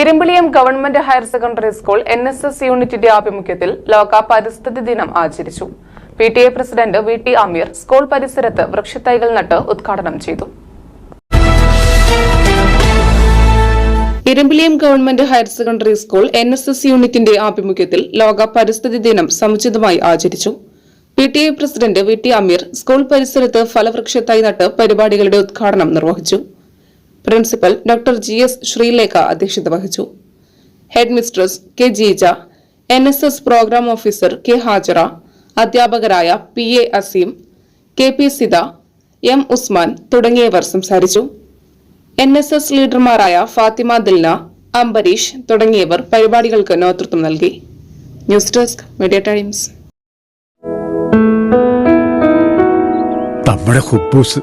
Irimbiliyam government higher secondary school N S S യൂണിറ്റിന്റെ ആഭിമുഖ്യത്തിൽ ലോക പരിസ്ഥിതി ദിനം ആചരിച്ചു. P T A president V T Ameer school പരിസരത്ത് വൃക്ഷത്തൈകൾ നട്ട് ഉദ്ഘാടനം ചെയ്തു. Irimbiliyam government higher secondary school N S S യൂണിറ്റിന്റെ ആഭിമുഖ്യത്തിൽ ലോക പരിസ്ഥിതി ദിനം സമുചിതമായി ആചരിച്ചു. P T A president V T Ameer school പരിസരത്ത് ഫലവൃക്ഷത്തൈ നട്ട് പരിപാടികളുടെ ഉദ്ഘാടനം നിർവഹിച്ചു. Principal doctor G S Sreelekha അധ്യക്ഷത വഹിച്ചു. Head mistress K Jeeja N S S program officer K Hajara അധ്യാപകരായ P A Azeem K P Sitha M Usman തുടങ്ങിയവർ സംസാരിച്ചു. എൻ എസ് എസ് ലീഡർമാരായ ഫാത്തിമ ദിൽന അംബരീഷ് തുടങ്ങിയവർ പരിപാടികൾക്ക് നേതൃത്വം നൽകി. News desk Media Times. നമ്മുടെ കുബൂസ്